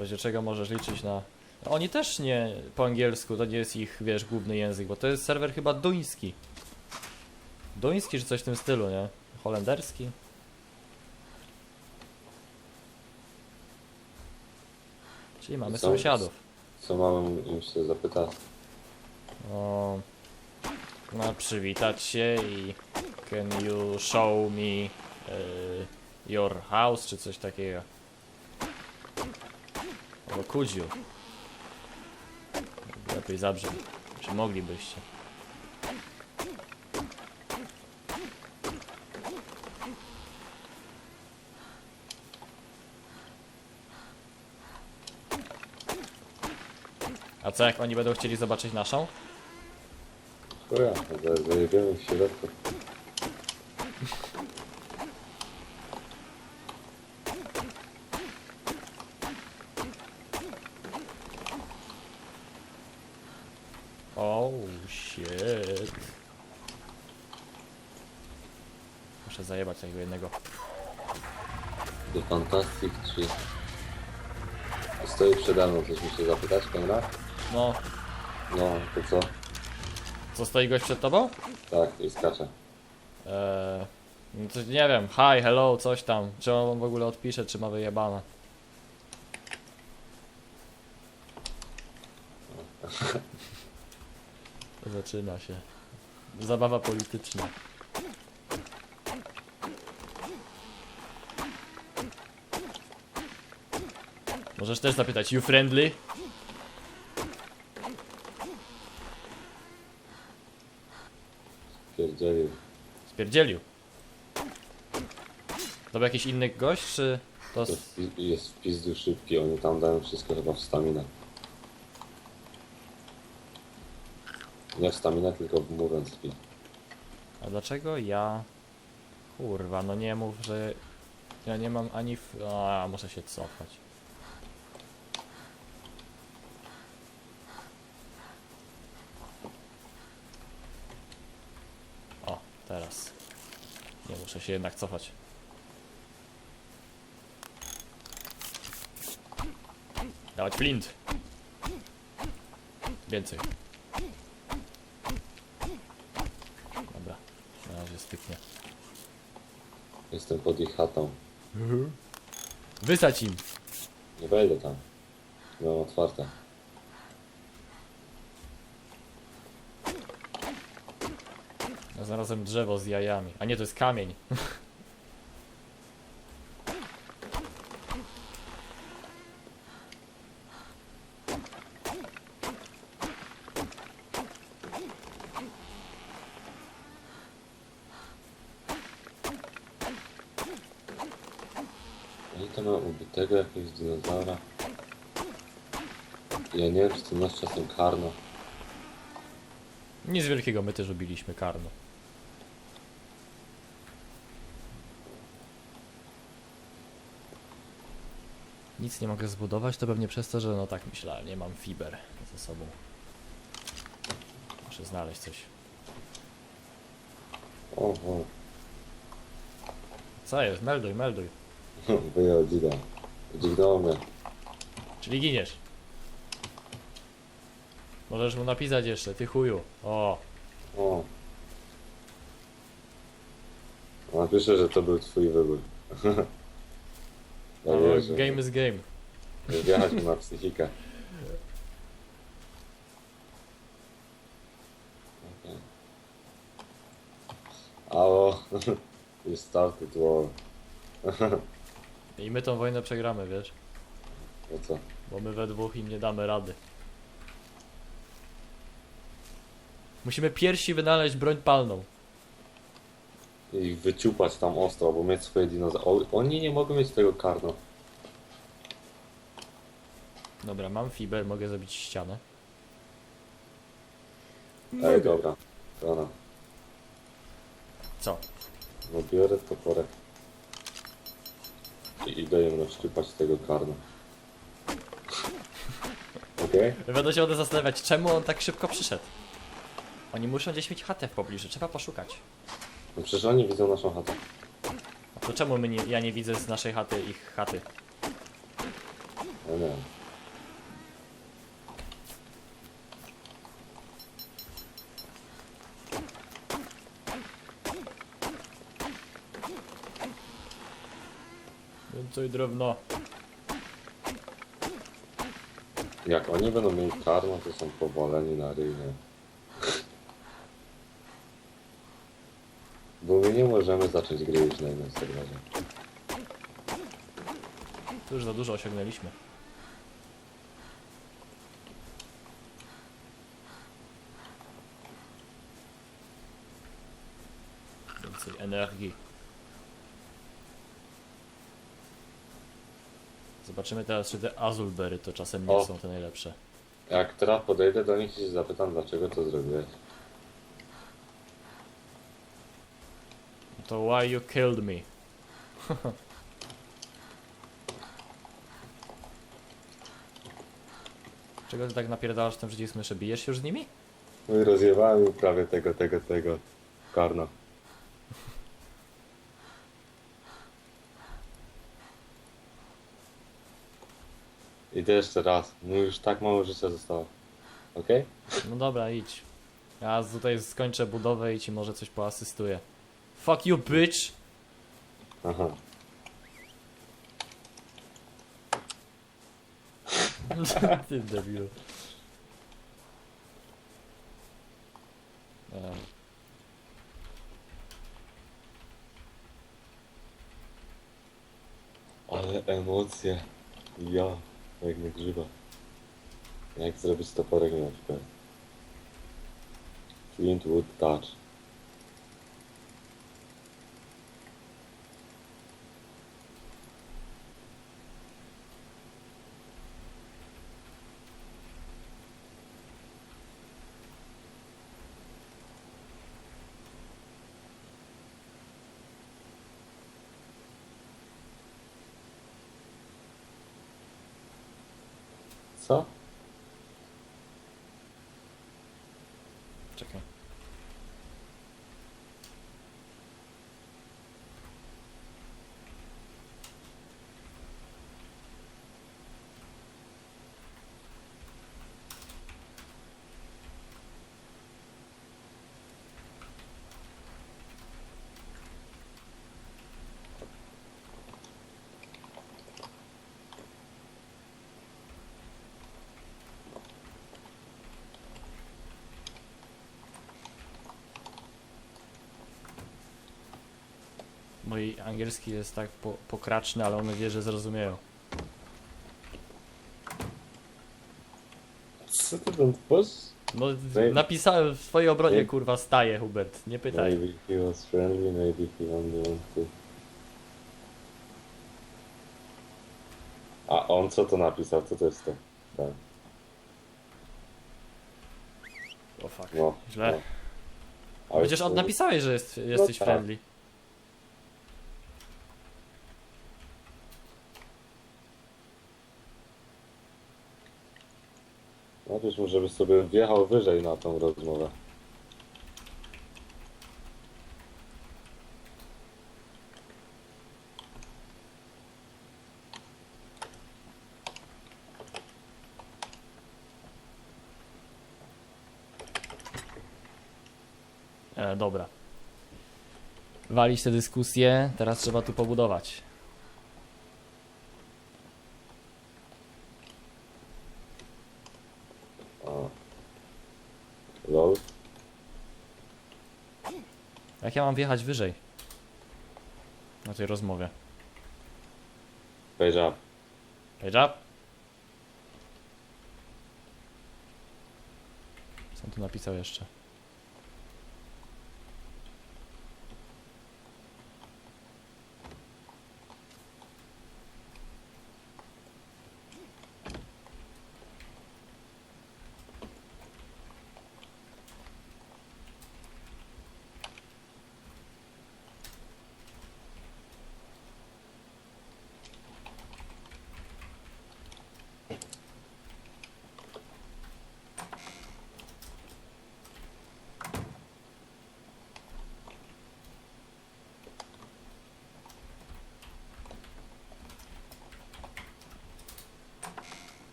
W razie czego możesz liczyć na... Oni też nie po angielsku, to nie jest ich, wiesz, główny język, bo to jest serwer chyba duński. Duński czy coś w tym stylu, nie? Holenderski? Czyli mamy Co? sąsiadów. Co mamy im się zapytać? O, no, przywitać się i can you show me y, your house, czy coś takiego. Could you? Lepiej zabrzmi. Czy moglibyście? A co jak oni będą chcieli zobaczyć naszą? Chuja, za- zajebiemy w środku. Oh shit. Muszę zajebać tego jednego. The Fantastic 3. Stoi przede mną, coś mi się zapytać, Konrad? No, No, to co? co stoi gość przed tobą? Tak, i skacze. Eee, no to nie wiem, hi, hello, coś tam. Czy on w ogóle odpisze, czy ma wyjebane. Zaczyna się. Zabawa polityczna. Możesz też zapytać, you friendly? Pierdzielił. Spierdzielił. To był jakiś inny gość, czy to... To s- wpi- jest w pizdu szybki, oni tam dają wszystko chyba w staminę. Nie w staminę, tylko w movement speed. A dlaczego ja... Kurwa, no nie mów, że... Ja nie mam ani... F... A, muszę się cofać. O, teraz. Nie muszę się jednak cofać. Dawać flint. Więcej. Dobra, na razie styknie. Jestem pod ich chatą. Wysać im! Nie wejdę tam. Mam otwarte. Znalazłem drzewo z jajami. A nie, to jest kamień. I to ma ubitego jakiegoś dinozaura. Ja nie wiem, czy to nasz czasem karno. Nic wielkiego, my też ubiliśmy karno. Nic nie mogę zbudować, to pewnie przez to, że no tak myślałem, nie mam fiber ze sobą. Muszę znaleźć coś. O, o. Co jest? Melduj, melduj. Wyjął dzida. Mnie. Czyli giniesz. Możesz mu napisać jeszcze, ty chuju. O, O. Napiszę, że to był twój wybór. Ja no, wierzę. game is game. Mu na psychikę. Okay. Alo. You started war. I my tą wojnę przegramy, wiesz? No co? Bo my we dwóch im nie damy rady. Musimy piersi wynaleźć broń palną. I wyciupać tam ostro, bo mieć swoje dinozaury. Oni nie mogą mieć tego karno. Dobra, mam fiber, mogę zrobić ścianę. Ej, dobra. Dobra. Co? No biorę toporek. I idę im rozszczypać tego karno. Okej? Będę się będę zastanawiać, czemu on tak szybko przyszedł. Oni muszą gdzieś mieć chatę w pobliżu, trzeba poszukać. No przecież oni widzą naszą chatę. A to czemu my nie, ja nie widzę z naszej chaty ich chaty? Ja nie wiem. Więcej drewna. Jak oni będą mieli karmę, to są powoleni na ryj, nie? Bo my nie możemy zacząć gry już na innym serwerze. Tu już za dużo osiągnęliśmy. Więcej energii. Zobaczymy teraz, czy te azulbery to czasem nie O. są te najlepsze. Jak teraz podejdę do nich i się zapytam, dlaczego to zrobiłeś. To why you killed me? Czego ty tak napierdalasz ten przycisk myszy? Bijesz się już z nimi? No i rozjewałem im prawie tego, tego, tego. Karno. Idę jeszcze raz. No już tak mało życia zostało. Okej? No dobra, idź. Ja tutaj skończę budowę i ci może coś poasystuję. Fuck you, bitch! Aha. Ty debilu. Em, Ale emocje. Ja, jak nie grzyba. Jak zrobić toporek na przykład. Flintwood Touch. Co? Czekaj. Mój angielski jest tak po, pokraczny, ale mam nadzieję, że zrozumieją. Co ty tam tworzysz? No, Maybe- napisałem w swojej obronie, Maybe- kurwa, staję, Hubert. Nie pytaj. Maybe he was friendly, maybe he only want to... A on co to napisał? Co to jest to? Tak. O fuck. No. Źle. No. Ale Przecież od napisałeś, że jest, jesteś tak. friendly. Napisz mu, żeby sobie wjechał wyżej na tą rozmowę. E, dobra. Walić te dyskusje, teraz trzeba tu pobudować. A. Lol. Jak ja mam wjechać wyżej? Na tej rozmowie. Page up. Page up. Co on tu napisał jeszcze?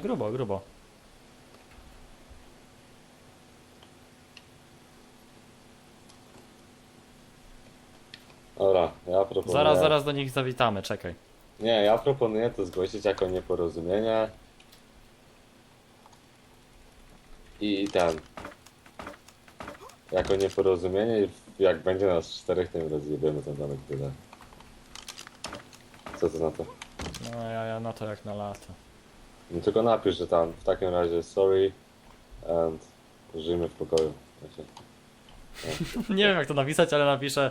Grubo, grubo. Dobra, ja proponuję... Zaraz, zaraz do nich zawitamy, czekaj. Nie, ja proponuję to zgłosić jako nieporozumienie. I ten. Jako nieporozumienie i jak będzie nas czterech, to im rozjebiemy ten domek tyle. Co to na to? No ja, ja na to jak na lato. No tylko napisz, że tam w takim razie sorry and żyjmy w pokoju. Wiecie? Nie wiem jak to napisać, ale napiszę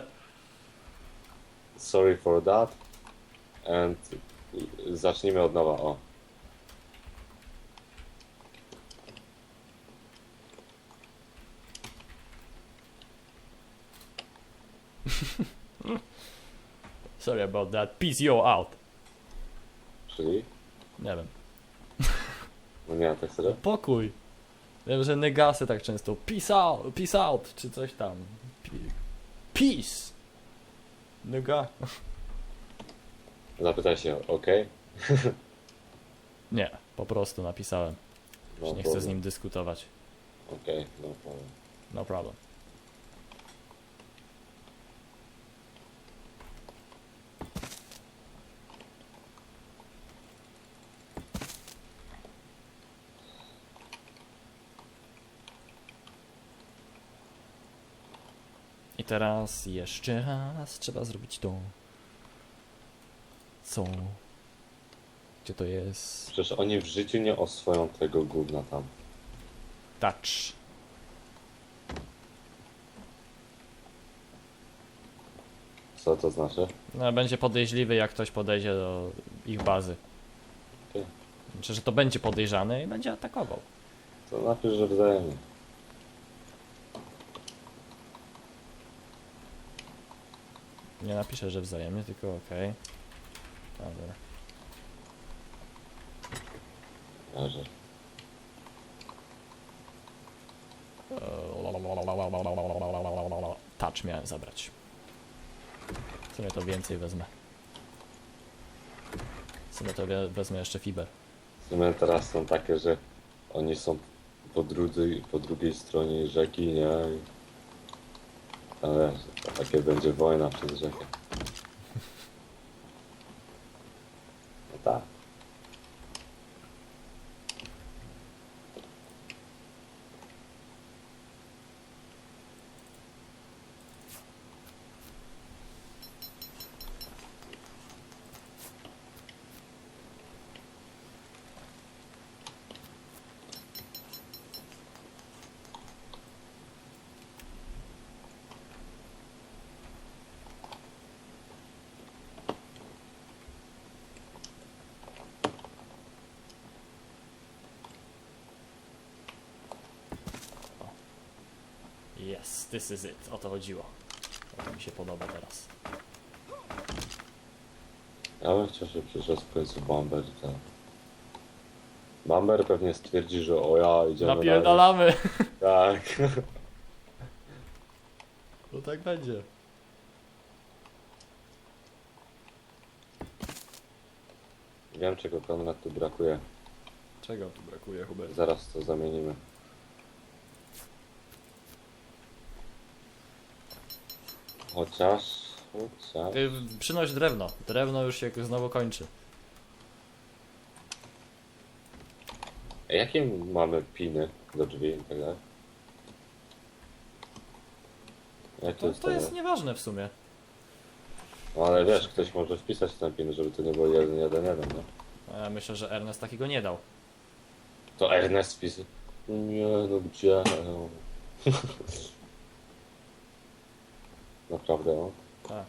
Sorry for that and zacznijmy od nowa. O. Sorry about that, peace you out. Czyli? Nie wiem. No nie, tak serio? Pokój. Wiem, że negasy tak często. Peace out, peace out, czy coś tam. Pi- Peace. Nega. Zapytaj się, ok? Nie, po prostu napisałem. No Już nie chcę z nim dyskutować. Okej, no problem. No problem. I teraz jeszcze raz trzeba zrobić to. Co? Gdzie to jest? Przecież oni w życiu nie oswoją tego gówna tam. Touch. Co to znaczy? No, będzie podejrzliwy, jak ktoś podejdzie do ich bazy. Okej. Znaczy, że to będzie podejrzany i będzie atakował. To napisz, że wzajemnie. Nie napiszę, że wzajemnie, tylko okej. Dobra. Leży. Touch miałem zabrać. W sumie to więcej wezmę. W sumie to wezmę jeszcze fiber. W sumie teraz są takie, że oni są po, drudzy, po drugiej stronie rzeki, nie? I... A wiesz, to takie będzie wojna przez rzekę. No tak. Yes, this is it. O to chodziło. To mi się podoba teraz. Ja bym chciał, żeby przyszedł w końcu Bamber i ten. Bamber pewnie stwierdzi, że o ja idziemy Napierdalamy! dalej. Tak. No tak będzie. Wiem czego Konrad tu brakuje. Czego tu brakuje, Hubert? Zaraz to zamienimy. Chociaż... Chociaż... Ty, Przynoś drewno. Drewno już się znowu kończy. Jakie mamy piny do drzwi i tak dalej? Jak to To, jest nieważne w sumie. No ale wiesz, ktoś może wpisać ten pin, żeby to nie było 1, 1, 1, no. A Ja myślę, że Ernest takiego nie dał. To Ernest wpisy. Nie, no gdzie? Naprawdę, no? Tak.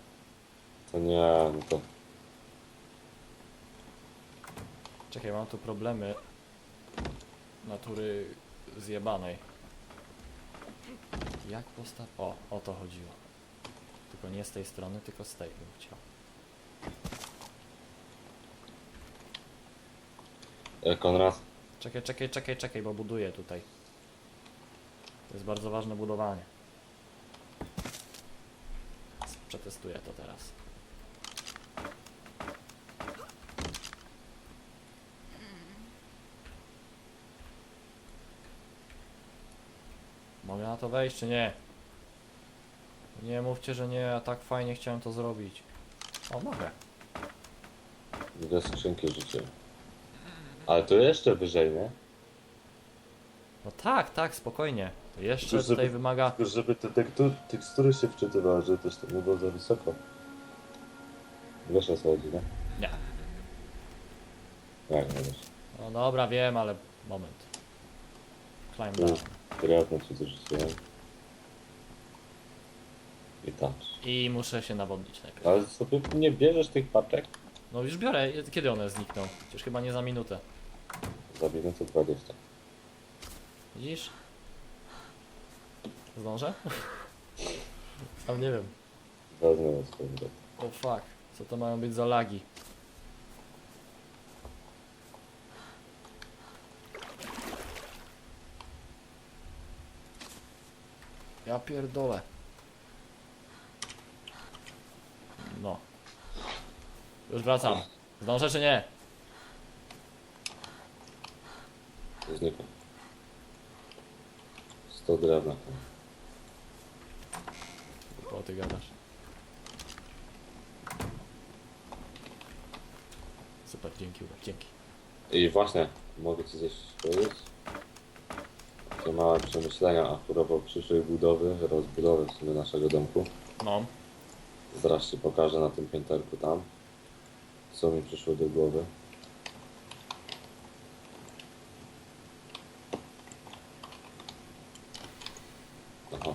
To nie, no to... Czekaj, mam tu problemy natury zjebanej. Jak postaw... O, o to chodziło. Tylko nie z tej strony, tylko z tej bym chciał. E, Konrad? Czekaj, czekaj, czekaj, czekaj, bo buduję tutaj. To jest bardzo ważne budowanie przetestuję to teraz. Mogę na to wejść czy nie? Nie mówcie, że nie, ja tak fajnie chciałem to zrobić. O, mogę. Do skrzynki życia. Ale to jeszcze wyżej, nie? No tak, tak, spokojnie. Jeszcze Tylko, żeby- tutaj wymaga... Tylko żeby te tektur, tekstury się wczytywały, żeby też to nie było za wysoko. Wiesz o co chodzi, nie? Nie. Jak nie wiesz? No dobra, wiem, ale moment. Climb No, down. kreatywnie ci to rzuciłem. I tak. I muszę się nawodnić najpierw. Ale sobie nie bierzesz tych paczek? No już biorę, kiedy one znikną? Przecież chyba nie za minutę. Za minutę 20. Widzisz? Zdążę? Sam nie wiem. Na swoją drogę. O fuck, co to mają być za lagi? Ja pierdolę. No. Już wracam. Zdążę czy nie? Znikł. 100 drewna. O ty gadasz. Super, dzięki Urek, dzięki. I właśnie, mogę ci coś powiedzieć? Takie małe przemyślenia a propos przyszłej budowy, rozbudowy w sumie naszego domku. No, Zaraz ci pokażę na tym pięterku tam, co mi przyszło do głowy. Aha.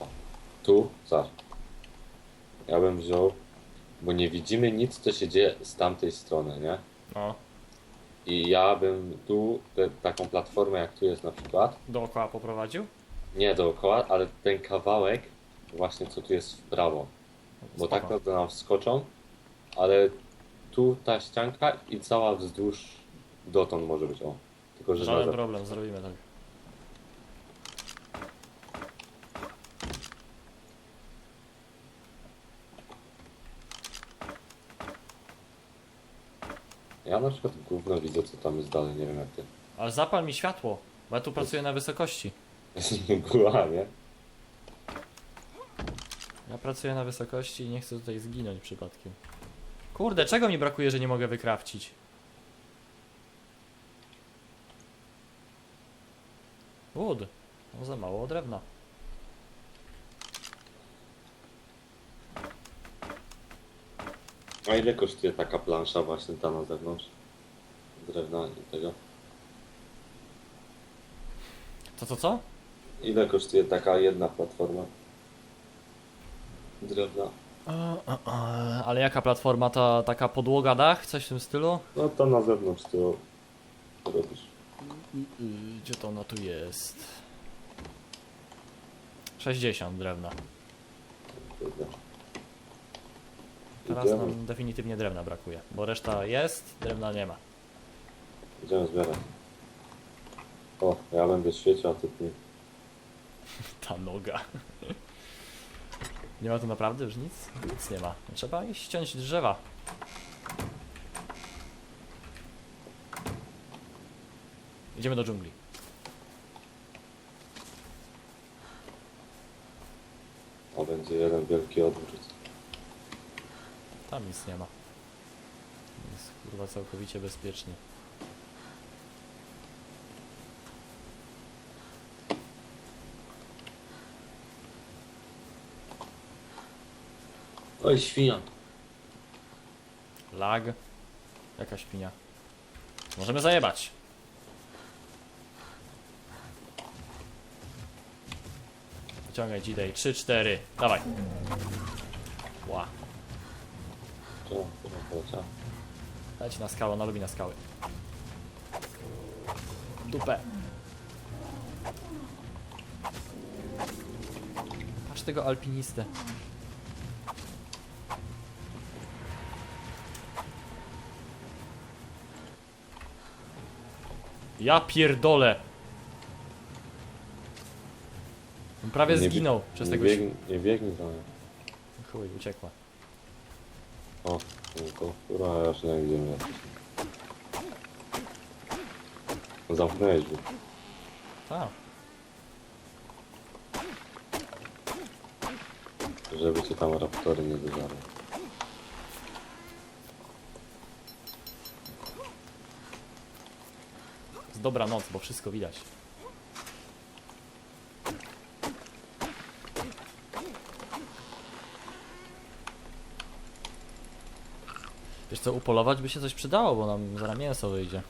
O, Tu, zaraz. Ja bym wziął, bo nie widzimy nic, co się dzieje z tamtej strony, nie? no, I ja bym tu te, taką platformę, jak tu jest na przykład, dookoła poprowadził? nie dookoła, ale ten kawałek, właśnie co tu jest w prawo. Bo tak naprawdę nam wskoczą, ale tu ta ścianka i cała wzdłuż dotąd może być, o. Tylko, że Żaden problem, zrobimy tak. Ja na przykład gówno widzę, co tam jest dalej, nie wiem jak ty. Ale zapal mi światło, bo ja tu pracuję na wysokości. Jest mgła, nie? Ja pracuję na wysokości i nie chcę tutaj zginąć przypadkiem. Kurde, czego mi brakuje, że nie mogę wykrawcić? Wood. No za mało drewna. A ile kosztuje taka plansza właśnie ta na zewnątrz? Drewna i tego. Co, co, co? Ile kosztuje taka jedna platforma? Drewna. Ale jaka platforma? Ta taka podłoga, dach? Coś w tym stylu? No to na zewnątrz to robisz. Gdzie to ona tu jest? 60 drewna. Kurde. Teraz Idziemy, nam definitywnie drewna brakuje, bo reszta jest, drewna nie ma. idziemy zbierać. O, ja będę świecił, a ty nie. Ta noga. Nie ma tu naprawdę już nic? Nic nie ma. Trzeba iść ściąć drzewa. Idziemy do dżungli. A będzie jeden wielki odwrót. Tam nic nie ma. Jest kurwa całkowicie bezpiecznie. Oj, świnia. Lag. Jaka świnia. Możemy zajebać. Wyciągaj G-Day. 3, 4. Dawaj. Poleciała? Leci na skałę, ona lubi na skały. Dupę. Patrz tego alpinistę. Ja pierdolę. On Prawie Nie bie- zginął przez nie tego biegn, Nie biegnij za mnie. śm- Chuj, uciekła. Tylko, kurwa, ja już nie gdzie mnie. Zamknąłeś drzwi. Tak. Żeby cię tam raptory nie. Jest dobra noc, bo wszystko widać. Wiesz co, upolować by się coś przydało, bo nam zaraz mięso wyjdzie.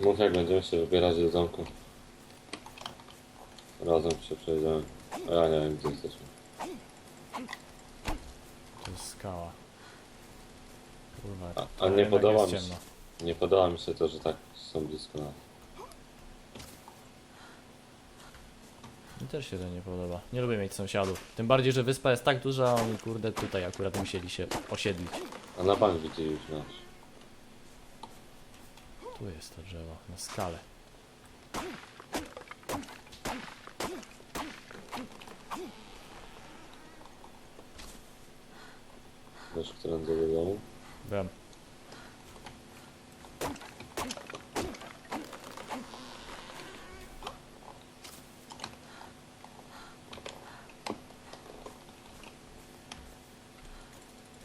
No tak, będziemy się wybierać do zamku. Razem się przejdziemy. A ja nie wiem gdzie jesteśmy. To jest skała. Kurwa, A- a to nie jednak podoba jest mi się. ciemno. Nie podoba mi się to, że tak są blisko nas. Mi też się to nie podoba. Nie lubię mieć sąsiadów. Tym bardziej, że wyspa jest tak duża, a oni kurde tutaj akurat musieli się osiedlić. A na bank widzieli już nas. Tu jest to drzewo, na skale. Wiesz, którędy do domu? Wiem.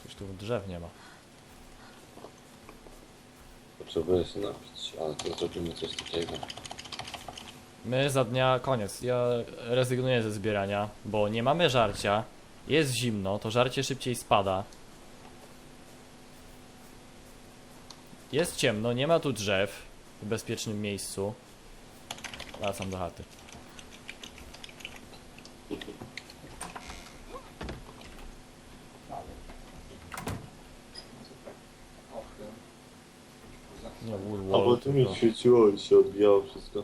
Coś tu drzew nie ma. Potrzebuję się napić, ale to zrobimy coś takiego. My za dnia koniec. Ja rezygnuję ze zbierania, bo nie mamy żarcia. Jest zimno, to żarcie szybciej spada. Jest ciemno, nie ma tu drzew w bezpiecznym miejscu. Wracam do chaty. Nie, wool Albo wall, tu mi tylko- świeciło i się odbijało wszystko.